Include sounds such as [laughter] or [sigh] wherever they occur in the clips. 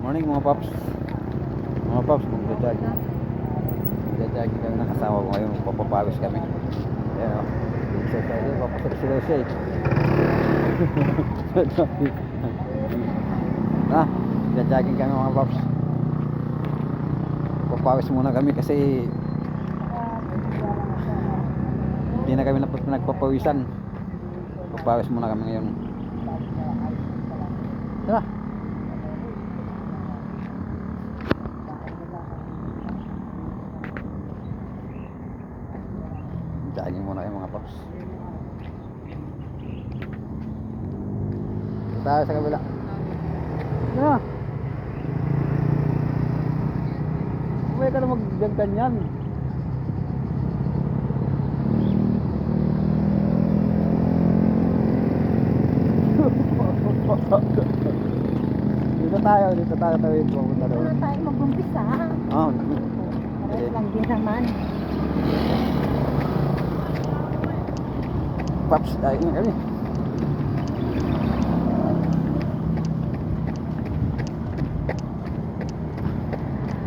Morning mga paps. Mga paps, magja-jogging. Magja-jogging kami ng kasama ko ngayon. Papapawis kami. Ayan o. So tayo, papasok sila siya eh. [laughs] ah, magja-jogging kami mga paps. Papawis muna kami kasi hindi na kami nagpapawisan. Papawis muna kami ngayon. Tara. Jogging muna kayo mga paps. Dito tayo sa kabila. Ano? Huwag ka na mag-ganyan. [laughs] dito tayo, dito tayo tawid pupunta Ito doon. na tayo mag-umpisa. Oh, Pares lang din naman. Tayo na kami.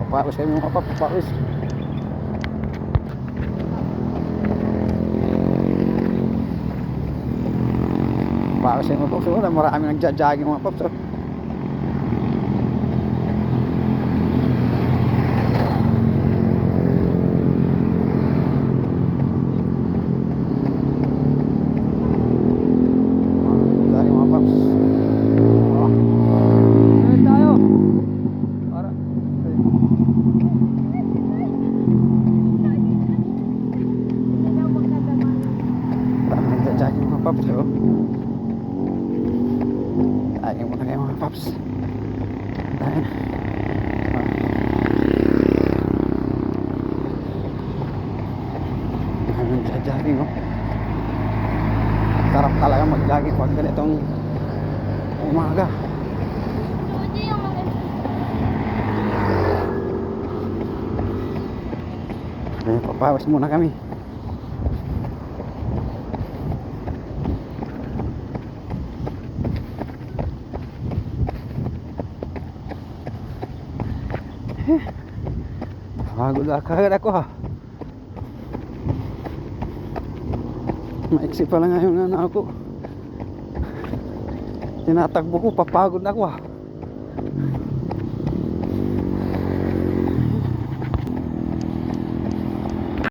Papawis kami mga pap, papawis. Papawis kami mga paps. Wala, marami nagja-jogging mga paps. oh. Dali mga paps. Oh. Ayun tayo. Para. Hindi daw magkadaman. Parang nagja-jogging mga paps. Oh. Jogging muna kayo mga paps. Ah. Nagja-jogging oh. Sarap talaga mag-jogging pag ganitong umaga. Papawas muna kami. Pagod na kagad ako ha. Maiksi pa lang ngayon na ako. Tinatakbo ko, papagod na ako ha.